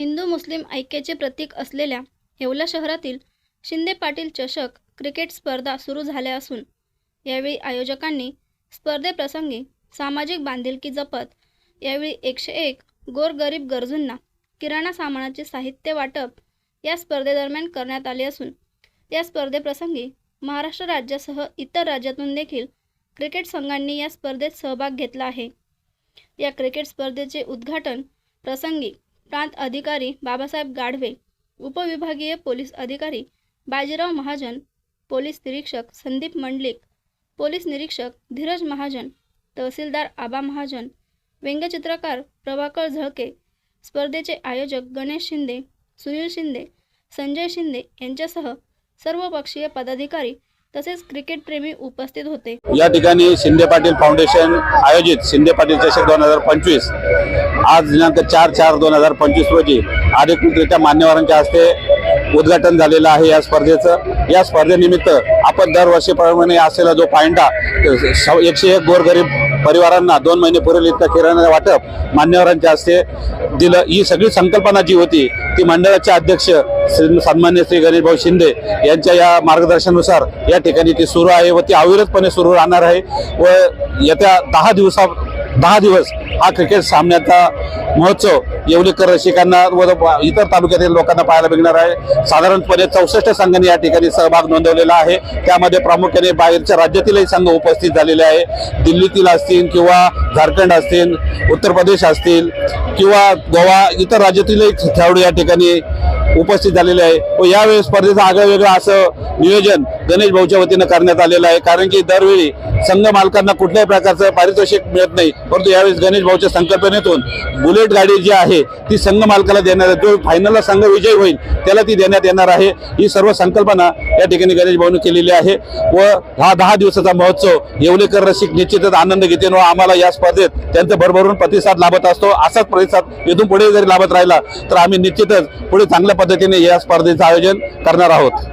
हिंदू मुस्लिम ऐक्याचे प्रतीक असलेल्या येवला शहरातील शिंदे पाटील चषक क्रिकेट स्पर्धा सुरू झाल्या असून यावेळी आयोजकांनी स्पर्धेप्रसंगी सामाजिक बांधिलकी जपत यावेळी एकशे एक गोरगरीब गरजूंना किराणा सामानाचे साहित्य वाटप या स्पर्धेदरम्यान करण्यात आले असून या स्पर्धेप्रसंगी महाराष्ट्र राज्यासह इतर राज्यातून देखील क्रिकेट संघांनी या स्पर्धेत सहभाग घेतला आहे. या क्रिकेट स्पर्धेचे उद्घाटन प्रसंगी प्रांत अधिकारी बाबासाहेब गाढवे उपविभागीय पोलीस अधिकारी बाजीराव महाजन पोलीस निरीक्षक संदीप मंडलिक पोलीस निरीक्षक धीरज महाजन तहसीलदार आबा महाजन व्यंगचित्रकार प्रभाकर झळके स्पर्धेचे आयोजक गणेश शिंदे सुनील शिंदे संजय शिंदे यांच्यासह सर्वपक्षीय पदाधिकारी तसेच क्रिकेटप्रेमी उपस्थित होते. या ठिकाणी शिंदे पाटील फाउंडेशन आयोजित. शिंदे पाटील चषक दोन हजार पंचवीस. आज दिनांक चार चार दोन हजार पंचवीस रोजी अधिकृतरित्या मान्यवरांच्या हस्ते उद्घाटन झालेलं आहे या स्पर्धेचं. या स्पर्धेनिमित्त आपण दरवर्षीप्रमाणे असलेला जो पायंडा एकशे एक गोरगरीब परिवारांना दोन महिने पुरेल इतका किराणा वाटप मान्यवरांच्या हस्ते दिलं. ही सगळी संकल्पना जी होती ती मंडळाचे अध्यक्ष श्री- सन्मान्य श्री गणेशभाऊ शिंदे यांच्या या मार्गदर्शनानुसार या ठिकाणी ती सुरू आहे व ती अविरतपणे सुरू राहणार आहे. व येत्या दहा दिवसा दहा दिवस हा क्रिकेट सामन्याचा महोत्सव येवलेकर रसिकांना व इतर तालुक्यातील लोकांना पाहायला मिळणार आहे. साधारणपणे चौसष्ट संघांनी या ठिकाणी सहभाग नोंदवलेला आहे. त्यामध्ये प्रामुख्याने बाहेरच्या राज्यातीलही संघ उपस्थित झालेले आहे. दिल्लीतील असतील किंवा झारखंड असतील उत्तर प्रदेश असतील किंवा गोवा इतर राज्यातीलही खेळाडू या ठिकाणी उपस्थित झालेले आहे. व यावेळी स्पर्धेचं आगळं वेगळं असं नियोजन गणेश भाऊच्या वतीनं करण्यात आलेलं आहे. कारण की दरवेळी संघ मालकांना कुठल्याही प्रकारचं पारितोषिक मिळत नाही. परंतु यावेळेस गणेश भाऊच्या संकल्पनेतून बुलेट गाडी जी आहे ती संघ मालकाला देणार आहे. जो फायनलला संघ विजयी होईल त्याला ती देण्यात येणार आहे. ही सर्व संकल्पना या ठिकाणी गणेश भाऊने केलेली आहे. व हा दहा दिवसाचा महोत्सव येवलेकर रसिक निश्चितच आनंद घेतील व आम्हाला या स्पर्धेत त्यांचा भरभरून प्रतिसाद लाभत असतो. असाच प्रतिसाद इथून पुढे जरी लाभत राहिला तर आम्ही निश्चितच पुढे चांगल्या पद्धतीने या स्पर्धेचं आयोजन करणार आहोत.